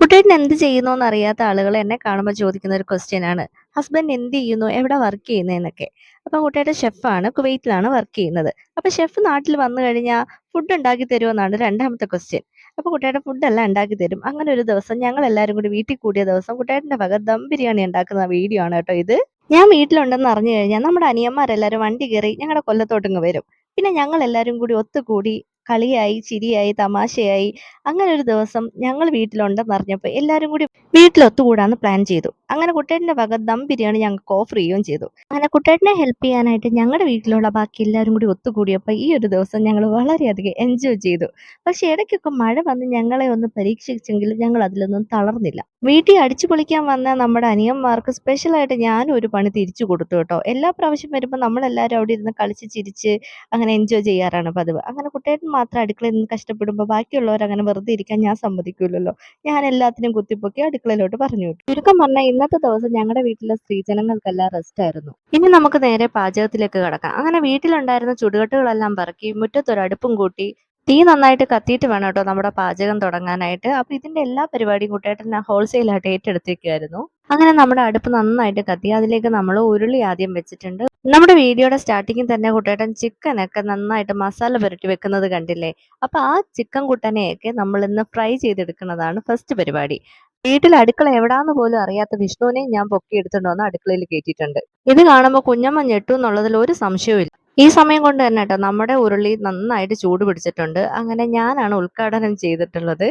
കുട്ടേട്ടൻ എന്ത് ചെയ്യുന്നു എന്നറിയാത്ത ആളുകൾ എന്നെ കാണുമ്പോൾ ചോദിക്കുന്ന ഒരു ക്വസ്റ്റ്യൻ ആണ്. ഹസ്ബൻഡ് എന്ത് ചെയ്യുന്നു? എവിടെ വർക്ക് ചെയ്യുന്നതെന്നൊക്കെ അപ്പം കുട്ടേട്ടൻ ഷെഫാണ് കുവൈറ്റിലാണ് വർക്ക് ചെയ്യുന്നത്. അപ്പം ഷെഫ് നാട്ടിൽ വന്നു കഴിഞ്ഞാൽ ഫുഡ് ഉണ്ടാക്കി തരുമെന്നാണ് രണ്ടാമത്തെ ക്വസ്റ്റ്യൻ അപ്പോൾ കുട്ടേട്ടൻ ഫുഡെല്ലാം ഉണ്ടാക്കി തരും. അങ്ങനെ ഒരു ദിവസം ഞങ്ങൾ എല്ലാവരും കൂടി വീട്ടിൽ കൂടിയ ദിവസം കുട്ടേട്ടന്റെ വക ദം ബിരിയാണി ഉണ്ടാക്കുന്ന വീഡിയോ ആണ് കേട്ടോ ഇത്. ഞാൻ വീട്ടിലുണ്ടെന്ന് അറിഞ്ഞു കഴിഞ്ഞാൽ നമ്മുടെ അനിയന്മാരെല്ലാവരും വണ്ടി കയറി ഞങ്ങളുടെ കൊല്ലത്തോട്ടിങ്ങ് വരും. പിന്നെ ഞങ്ങൾ എല്ലാവരും കൂടി ഒത്തുകൂടി കളിയായി ചിരിയായി തമാശയായി. അങ്ങനെ ഒരു ദിവസം ഞങ്ങൾ വീട്ടിലുണ്ടെന്ന് അറിഞ്ഞപ്പോൾ എല്ലാവരും കൂടി വീട്ടിൽ ഒത്തുകൂടാന്ന് പ്ലാൻ ചെയ്തു. അങ്ങനെ കുട്ടേട്ടന്റെ വക ദം ബിരിയാണി ഞങ്ങൾക്ക് ഓഫർ ചെയ്യുകയും ചെയ്തു. അങ്ങനെ കുട്ടേട്ടനെ ഹെൽപ്പ് ചെയ്യാനായിട്ട് ഞങ്ങളുടെ വീട്ടിലുള്ള ബാക്കി എല്ലാവരും കൂടി ഒത്തുകൂടിയപ്പോൾ ഈ ഒരു ദിവസം ഞങ്ങൾ വളരെയധികം എൻജോയ് ചെയ്തു. പക്ഷേ ഇടയ്ക്കൊക്കെ മഴ വന്ന് ഞങ്ങളെ ഒന്ന് പരീക്ഷിച്ചെങ്കിലും ഞങ്ങൾ അതിലൊന്നും തളർന്നില്ല. വീട്ടിൽ അടിച്ചു പൊളിക്കാൻ വന്ന നമ്മുടെ അനിയന്മാർക്ക് സ്പെഷ്യലായിട്ട് ഞാനും ഒരു പണി തിരിച്ചു കൊടുത്തു കേട്ടോ. എല്ലാ പ്രാവശ്യം വരുമ്പോൾ നമ്മളെല്ലാവരും അവിടെ ഇരുന്ന് കളിച്ച് ചിരിച്ച് അങ്ങനെ എൻജോയ് ചെയ്യാറാണ് പതിവ്. അങ്ങനെ കുട്ടേട്ടൻ മാത്രം അടുക്കളയിൽ നിന്ന് കഷ്ടപ്പെടുമ്പോൾ ബാക്കിയുള്ളവർ അങ്ങനെ വെറുതെ ഇരിക്കാൻ ഞാൻ സമ്മതിക്കില്ലല്ലോ ഞാൻ എല്ലാത്തിനും കുത്തിപ്പൊക്കി അടുക്കളയിലോട്ട് പറഞ്ഞു ചുരുക്കം പറഞ്ഞാൽ ഇന്നത്തെ ദിവസം ഞങ്ങളുടെ വീട്ടിലെ സ്ത്രീജനങ്ങൾക്കെല്ലാം റെസ്റ്റ് ആയിരുന്നു. ഇനി നമുക്ക് നേരെ പാചകത്തിലേക്ക് കടക്കാം. അങ്ങനെ വീട്ടിലുണ്ടായിരുന്ന ചുടുകട്ടുകളെല്ലാം പറക്കി മുറ്റത്തൊരു അടുപ്പും കൂട്ടി തീ നന്നായിട്ട് കത്തിയിട്ട് വേണം കേട്ടോ നമ്മുടെ പാചകം തുടങ്ങാനായിട്ട്. അപ്പൊ ഇതിന്റെ എല്ലാ പരിപാടിയും കുട്ടേട്ടൻ ഹോൾസെയിലായിട്ട് ഏറ്റെടുത്തേക്കായിരുന്നു അങ്ങനെ നമ്മുടെ അടുപ്പ് നന്നായിട്ട് കത്തി. അതിലേക്ക് നമ്മൾ ഉരുളി ആദ്യം വെച്ചിട്ടുണ്ട്. നമ്മുടെ വീഡിയോയുടെ സ്റ്റാർട്ടിങ്ങിൽ തന്നെ കുട്ടേട്ടൻ ചിക്കനൊക്കെ നന്നായിട്ട് മസാല പുരട്ടി വെക്കുന്നത് കണ്ടില്ലേ? അപ്പൊ ആ ചിക്കൻ കുട്ടനെയൊക്കെ നമ്മൾ ഇന്ന് ഫ്രൈ ചെയ്തെടുക്കുന്നതാണ് ഫസ്റ്റ് പരിപാടി. വീട്ടിൽ അടുക്കള എവിടാന്ന് പോലും അറിയാത്ത വിഷ്ണുവിനെ ഞാൻ പൊക്കിയെടുത്തുകൊണ്ട് വന്ന് അടുക്കളയിൽ കയറ്റിയിട്ടുണ്ട് ഇത് കാണുമ്പോൾ കുഞ്ഞമ്മ ഞെട്ടു എന്നുള്ളതിൽ ഒരു സംശയവും ഈ സമയം കൊണ്ട് തന്നെ കേട്ടോ നമ്മുടെ ഉരുളി നന്നായിട്ട് ചൂട് പിടിച്ചിട്ടുണ്ട്. അങ്ങനെ ഞാനാണ് ഉദ്ഘാടനം ചെയ്തിട്ടുള്ളത്.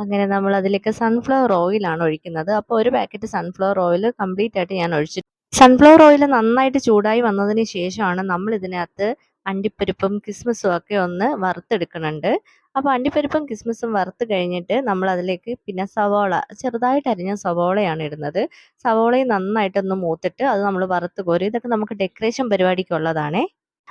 അങ്ങനെ നമ്മൾ അതിലേക്ക് സൺഫ്ലവർ ഓയിലാണ് ഒഴിക്കുന്നത്. അപ്പോൾ ഒരു പാക്കറ്റ് സൺഫ്ലവർ ഓയിൽ കംപ്ലീറ്റ് ആയിട്ട് ഞാൻ ഒഴിച്ചിട്ടുണ്ട് സൺഫ്ലവർ ഓയിൽ നന്നായിട്ട് ചൂടായി വന്നതിന് ശേഷമാണ് നമ്മൾ ഇതിനകത്ത് അണ്ടിപ്പരിപ്പും കിസ്മിസും ഒക്കെ ഒന്ന് വറുത്തെടുക്കുന്നുണ്ട്. അപ്പോൾ അണ്ടിപ്പരിപ്പും കിസ്മിസും വറുത്ത് കഴിഞ്ഞിട്ട് നമ്മൾ അതിലേക്ക് പിന്നെ സവോള ചെറുതായിട്ട് അരിഞ്ഞ സവോളയാണ് ഇടുന്നത്. സവോളയും നന്നായിട്ടൊന്ന് മൂത്തിട്ട് അത് നമ്മൾ വറുത്ത് കോരി ഇതൊക്കെ നമുക്ക് ഡെക്കറേഷൻ പരിപാടിക്കുള്ളതാണേ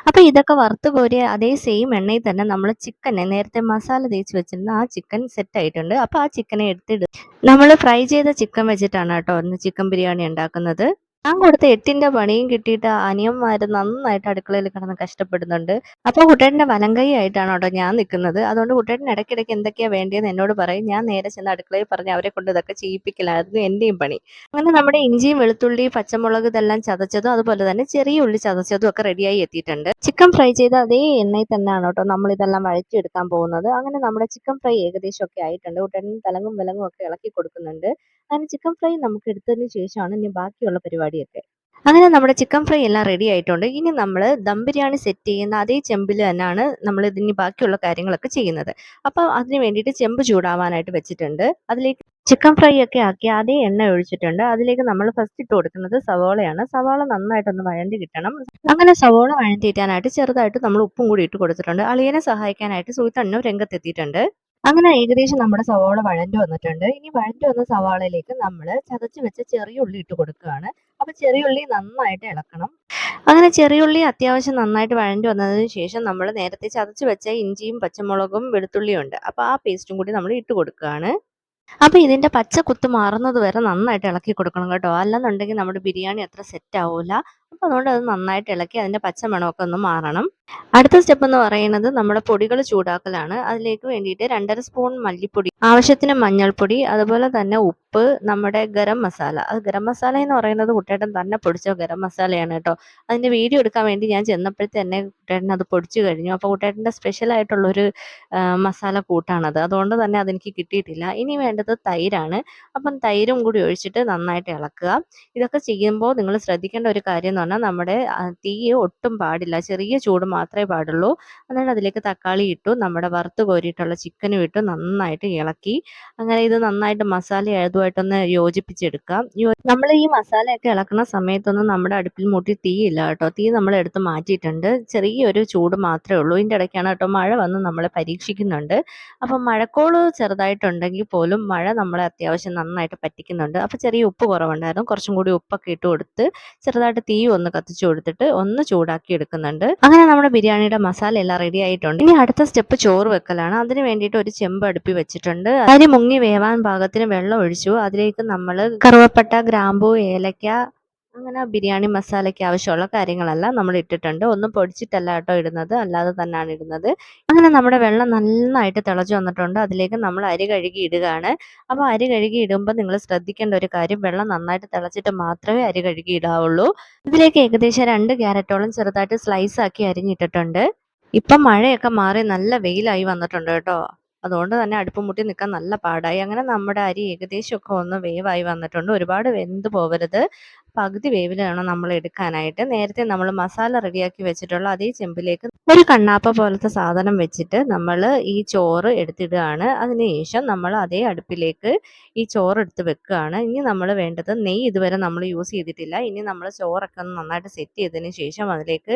അപ്പോൾ ഇതൊക്കെ വറുത്ത് കോരിയ അതേ സെയിം എണ്ണയിൽ തന്നെ നമ്മൾ ചിക്കനെ നേരത്തെ മസാല തേച്ച് വെച്ചിരുന്ന ആ ചിക്കൻ സെറ്റ് ആയിട്ടുണ്ട്. അപ്പോൾ ആ ചിക്കനെ എടുത്തിടും. നമ്മൾ ഫ്രൈ ചെയ്ത ചിക്കൻ വെച്ചിട്ടാണ് കേട്ടോ ഇന്ന് ചിക്കൻ ബിരിയാണി ഉണ്ടാക്കുന്നത്. ഞാൻ കൊടുത്ത എട്ടിന്റെ പണിയും കിട്ടിയിട്ട് അനിയന്മാര് നന്നായിട്ട് അടുക്കളയിൽ കിടന്ന് കഷ്ടപ്പെടുന്നുണ്ട്. അപ്പൊ കുട്ടേട്ടന്റെ വലങ്കൈ ആയിട്ടാണ് കേട്ടോ ഞാൻ നിൽക്കുന്നത് അതുകൊണ്ട് കുട്ടേട്ടൻ ഇടയ്ക്കിടയ്ക്ക് എന്തൊക്കെയാ വേണ്ടിയെന്ന് എന്നോട് പറയും. ഞാൻ നേരെ ചെന്ന് അടുക്കളയിൽ പറഞ്ഞ് അവരെ കൊണ്ട് ഇതൊക്കെ ചെയ്യിപ്പിക്കലായിരുന്നു എന്റെയും പണി. അങ്ങനെ നമ്മുടെ ഇഞ്ചിയും വെളുത്തുള്ളി പച്ചമുളക് ഇതെല്ലാം ചതച്ചതും അതുപോലെ തന്നെ ചെറിയ ഉള്ളി ചതച്ചതും ഒക്കെ റെഡിയായി എത്തിയിട്ടുണ്ട്. ചിക്കൻ ഫ്രൈ ചെയ്ത അതേ എണ്ണയിൽ തന്നെയാണ് കേട്ടോ നമ്മൾ ഇതെല്ലാം വഴറ്റിയെടുക്കാൻ പോകുന്നത്. അങ്ങനെ നമ്മുടെ ചിക്കൻ ഫ്രൈ ഏകദേശം ഒക്കെ ആയിട്ടുണ്ട്. കുട്ടേട്ടൻ തലങ്ങും വിലങ്ങും ഒക്കെ ഇളക്കി കൊടുക്കുന്നുണ്ട്. അങ്ങനെ ചിക്കൻ ഫ്രൈ നമുക്ക് എടുത്തതിന് ശേഷമാണ് ഇനി ബാക്കിയുള്ള പരിപാടിയൊക്കെ. അങ്ങനെ നമ്മുടെ ചിക്കൻ ഫ്രൈ എല്ലാം റെഡി ആയിട്ടുണ്ട്. ഇനി നമ്മൾ ദം ബിരിയാണി സെറ്റ് ചെയ്യുന്ന അതേ ചെമ്പിൽ തന്നെയാണ് നമ്മൾ ഇതിന് ബാക്കിയുള്ള കാര്യങ്ങളൊക്കെ ചെയ്യുന്നത്. അപ്പോൾ അതിന് വേണ്ടിയിട്ട് ചെമ്പ് ചൂടാവാനായിട്ട് വെച്ചിട്ടുണ്ട്. അതിലേക്ക് ചിക്കൻ ഫ്രൈ ഒക്കെ ആക്കി അതേ എണ്ണ ഒഴിച്ചിട്ടുണ്ട്. അതിലേക്ക് നമ്മൾ ഫസ്റ്റ് ഇട്ട് കൊടുക്കുന്നത് സവോളയാണ്. സവോള നന്നായിട്ടൊന്ന് വഴണ്ടി കിട്ടണം. അങ്ങനെ സവോള വഴണ്ടിയിട്ടാനായിട്ട് ചെറുതായിട്ട് നമ്മൾ ഉപ്പും കൂടി ഇട്ട് കൊടുത്തിട്ടുണ്ട്. അളിയനെ സഹായിക്കാനായിട്ട് സുഹൃത്തണ്ണും രംഗത്തെത്തിയിട്ടുണ്ട്. അങ്ങനെ ഏകദേശം നമ്മുടെ സവാള വഴഞ്ഞു വന്നിട്ടുണ്ട്. ഇനി വഴഞ്ഞു വന്ന സവാളയിലേക്ക് നമ്മൾ ചതച്ച് വെച്ച ചെറിയ ഉള്ളി ഇട്ട് കൊടുക്കുകയാണ്. അപ്പൊ ചെറിയ ഉള്ളി നന്നായിട്ട് ഇളക്കണം. അങ്ങനെ ചെറിയ ഉള്ളി അത്യാവശ്യം നന്നായിട്ട് വഴഞ്ഞു വന്നതിന് ശേഷം നമ്മൾ നേരത്തെ ചതച്ച് വെച്ച ഇഞ്ചിയും പച്ചമുളകും വെളുത്തുള്ളിയും ഉണ്ട് അപ്പൊ ആ പേസ്റ്റും കൂടി നമ്മൾ ഇട്ട് കൊടുക്കുകയാണ്. അപ്പൊ ഇതിന്റെ പച്ച കുത്ത് മാറുന്നത് വരെ നന്നായിട്ട് ഇളക്കി കൊടുക്കണം കേട്ടോ. അല്ലെന്നുണ്ടെങ്കിൽ നമ്മുടെ ബിരിയാണി അത്ര സെറ്റ് ആവൂല. അപ്പൊ അതുകൊണ്ട് അത് നന്നായിട്ട് ഇളക്കി അതിന്റെ പച്ച മണമൊക്കെ ഒന്ന് മാറണം. അടുത്ത സ്റ്റെപ്പ് എന്ന് പറയുന്നത് നമ്മുടെ പൊടികൾ ചൂടാക്കലാണ്. അതിലേക്ക് വേണ്ടിയിട്ട് രണ്ടര സ്പൂൺ മല്ലിപ്പൊടി ആവശ്യത്തിന് മഞ്ഞൾപ്പൊടി അതുപോലെ തന്നെ ഉപ്പ് നമ്മുടെ ഗരം മസാല. അത് ഗരം മസാല എന്ന് പറയുന്നത് കുട്ടേട്ടൻ തന്നെ പൊടിച്ച ഗരം മസാലയാണ് കേട്ടോ. അതിന്റെ വീഡിയോ എടുക്കാൻ വേണ്ടി ഞാൻ ചെന്നപ്പോഴത്തെ തന്നെ കുട്ടേട്ടൻ അത് പൊടിച്ചു കഴിഞ്ഞു. അപ്പോൾ കുട്ടേട്ടന്റെ സ്പെഷ്യൽ ആയിട്ടുള്ളൊരു മസാല കൂട്ടാണത്. അതുകൊണ്ട് തന്നെ അതെനിക്ക് കിട്ടിയിട്ടില്ല. ഇനി വേണ്ടത് തൈരാണ്. അപ്പം തൈരും കൂടി ഒഴിച്ചിട്ട് നന്നായിട്ട് ഇളക്കുക. ഇതൊക്കെ ചെയ്യുമ്പോൾ നിങ്ങൾ ശ്രദ്ധിക്കേണ്ട ഒരു കാര്യം എന്ന് പറഞ്ഞാൽ നമ്മുടെ തീ ഒട്ടും പാടില്ല. ചെറിയ ചൂട് മാത്രമേ പാടുള്ളൂ. എന്നിട്ട് അതിലേക്ക് തക്കാളി ഇട്ടു നമ്മുടെ വറുത്ത് കോരിയിട്ടുള്ള ചിക്കനും ഇട്ടു നന്നായിട്ട് ഇളക്കി. അങ്ങനെ ഇത് നന്നായിട്ട് മസാല അതുമായിട്ടൊന്ന് യോജിപ്പിച്ചെടുക്കാം നമ്മൾ ഈ മസാലയൊക്കെ ഇളക്കുന്ന സമയത്തൊന്നും നമ്മുടെ അടുപ്പിൽ മുട്ടി തീയില്ല കേട്ടോ. തീ നമ്മൾ എടുത്ത് മാറ്റിയിട്ടുണ്ട്. ചെറിയൊരു ചൂട് മാത്രമേ ഉള്ളൂ. ഇതിന്റെ ഇടയ്ക്കാണ് കേട്ടോ മഴ വന്ന് നമ്മളെ പരീക്ഷിക്കുന്നുണ്ട്. അപ്പം മഴക്കോൾ ചെറുതായിട്ടുണ്ടെങ്കിൽ പോലും മഴ നമ്മളെ അത്യാവശ്യം നന്നായിട്ട് പറ്റിക്കുന്നുണ്ട്. അപ്പോൾ ചെറിയ ഉപ്പ് കുറവുണ്ടായിരുന്നു. കുറച്ചും കൂടി ഉപ്പൊക്കെ ഇട്ട് കൊടുത്ത് ചെറുതായിട്ട് തീ ഒന്ന് കത്തിച്ചു കൊടുത്തിട്ട് ഒന്ന് ചൂടാക്കി എടുക്കുന്നുണ്ട്. അങ്ങനെ നമ്മുടെ ബിരിയാണിയുടെ മസാല എല്ലാം റെഡി ആയിട്ടുണ്ട്. ഇനി അടുത്ത സ്റ്റെപ്പ് ചോറ് വെക്കലാണ്. അതിന് വേണ്ടിയിട്ട് ഒരു ചെമ്പ് അടുപ്പി വെച്ചിട്ടുണ്ട്. അരി മുങ്ങി വേവാൻ പാകത്തിന് വെള്ളം ഒഴിച്ചു. അതിലേക്ക് നമ്മൾ കറുവപ്പട്ട ഗ്രാമ്പു ഏലക്ക അങ്ങനെ ബിരിയാണി മസാലയ്ക്ക് ആവശ്യമുള്ള കാര്യങ്ങളെല്ലാം നമ്മൾ ഇട്ടിട്ടുണ്ട്. ഒന്നും പൊടിച്ചിട്ടല്ല കേട്ടോ ഇടുന്നത്. അല്ലാതെ തന്നെയാണ് ഇടുന്നത്. അങ്ങനെ നമ്മുടെ വെള്ളം നന്നായിട്ട് തിളച്ചു വന്നിട്ടുണ്ട്. അതിലേക്ക് നമ്മൾ അരി കഴുകി ഇടുകയാണ്. അപ്പോൾ അരി കഴുകി ഇടുമ്പോൾ നിങ്ങൾ ശ്രദ്ധിക്കേണ്ട ഒരു കാര്യം വെള്ളം നന്നായിട്ട് തിളച്ചിട്ട് മാത്രമേ അരി കഴുകി ഇടാവുള്ളൂ. ഇതിലേക്ക് ഏകദേശം രണ്ട് ക്യാരറ്റോളം ചെറുതായിട്ട് സ്ലൈസ് ആക്കി അരിഞ്ഞിട്ടിട്ടുണ്ട്. ഇപ്പം മഴയൊക്കെ മാറി നല്ല വെയിലായി വന്നിട്ടുണ്ട് കേട്ടോ. അതുകൊണ്ട് തന്നെ അടുപ്പ് മുട്ടി നിൽക്കാൻ നല്ല പാടായി. അങ്ങനെ നമ്മുടെ അരി ഏകദേശമൊക്കെ ഒന്ന് വേവായി വന്നിട്ടുണ്ട്. ഒരുപാട് വെന്ത് പോവരുത്. പകുതി വേവിലാണ് നമ്മൾ എടുക്കാനായിട്ട്. നേരത്തെ നമ്മൾ മസാല റെഡിയാക്കി വെച്ചിട്ടുള്ള അതേ ചെമ്പിലേക്ക് ഒരു കണ്ണാപ്പ പോലത്തെ സാധനം വെച്ചിട്ട് നമ്മൾ ഈ ചോറ് എടുത്തിടുകയാണ്. അതിനുശേഷം നമ്മൾ അതേ അടുപ്പിലേക്ക് ഈ ചോറ് എടുത്ത് വെക്കുകയാണ്. ഇനി നമ്മൾ വേണ്ടത് നെയ്യ് ഇതുവരെ നമ്മൾ യൂസ് ചെയ്തിട്ടില്ല. ഇനി നമ്മൾ ചോറൊക്കെ ഒന്ന് നന്നായിട്ട് സെറ്റ് ചെയ്തതിന് ശേഷം അതിലേക്ക്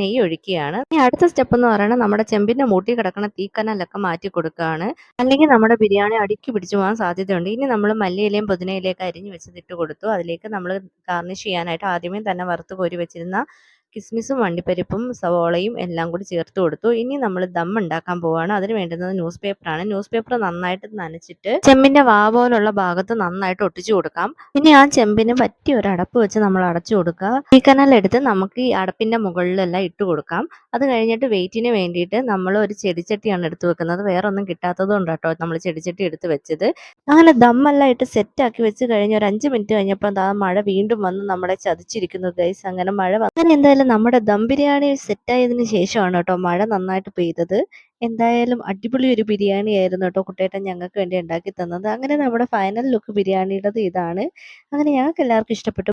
നെയ്യ് ഒഴിക്കുകയാണ്. ഇനി അടുത്ത സ്റ്റെപ്പ് എന്ന് പറയുന്നത് നമ്മുടെ ചെമ്പിന്റെ മൂട്ടി കിടക്കുന്ന തീക്കനലൊക്കെ മാറ്റി കൊടുക്കുകയാണ്. അല്ലെങ്കിൽ നമ്മുടെ ബിരിയാണി അടുക്കി പിടിച്ചു പോകാൻ സാധ്യതയുണ്ട്. ഇനി നമ്മൾ മല്ലിയിലയും പുതിനയിലേക്ക് അരിഞ്ഞ് വെച്ചതിട്ട് കൊടുത്തു. അതിലേക്ക് നമ്മൾ ഗാർണിഷ് ചെയ്യാനായിട്ട് ആദ്യമേ തന്നെ വറുത്ത് കോരി വെച്ചിരുന്ന കിസ്മിസും വണ്ടിപ്പരിപ്പും സവോളയും എല്ലാം കൂടി ചേർത്ത് കൊടുത്തു. ഇനി നമ്മൾ ദം ഉണ്ടാക്കാൻ പോവുകയാണ് അതിന് വേണ്ടുന്നത് ന്യൂസ് പേപ്പറാണ്. ന്യൂസ് പേപ്പർ നന്നായിട്ട് നനച്ചിട്ട് ചെമ്പിന്റെ വാ പോലുള്ള ഭാഗത്ത് നന്നായിട്ട് ഒട്ടിച്ചു കൊടുക്കാം. ഇനി ആ ചെമ്പിന് പറ്റിയ ഒരു അടപ്പ് വെച്ച് നമ്മൾ അടച്ചു കൊടുക്കുക. ഈ കനലെടുത്ത് നമുക്ക് ഈ അടപ്പിന്റെ മുകളിലെല്ലാം ഇട്ട് കൊടുക്കാം. അത് കഴിഞ്ഞിട്ട് വെയിറ്റിന് വേണ്ടിയിട്ട് നമ്മൾ ഒരു ചെടിച്ചട്ടിയാണ് എടുത്ത് വെക്കുന്നത്. വേറെ ഒന്നും കിട്ടാത്തത് കൊണ്ട് കേട്ടോ നമ്മൾ ചെടിച്ചട്ടി എടുത്ത് വെച്ചത്. അങ്ങനെ ദമ്മെല്ലാം ഇട്ട് സെറ്റാക്കി വെച്ച് കഴിഞ്ഞ ഒരു അഞ്ച് മിനിറ്റ് കഴിഞ്ഞപ്പോൾ മഴ വീണ്ടും വന്ന് നമ്മളെ ചതിച്ചിരിക്കുന്നു ഗൈസ് അങ്ങനെ മഴ അങ്ങനെ എന്തായാലും നമ്മുടെ ദം ബിരിയാണി സെറ്റായതിന് ശേഷമാണ് കേട്ടോ മഴ നന്നായിട്ട് പെയ്തത്. എന്തായാലും അടിപൊളി ഒരു ബിരിയാണി ആയിരുന്നു കേട്ടോ കുട്ടേട്ടൻ ഞങ്ങൾക്ക് വേണ്ടി ഉണ്ടാക്കി തന്നത്. അങ്ങനെ നമ്മുടെ ഫൈനൽ ലുക്ക് ബിരിയാണിയുടേത് ഇതാണ്. അങ്ങനെ ഞങ്ങൾക്ക് എല്ലാവർക്കും ഇഷ്ടപ്പെട്ടു.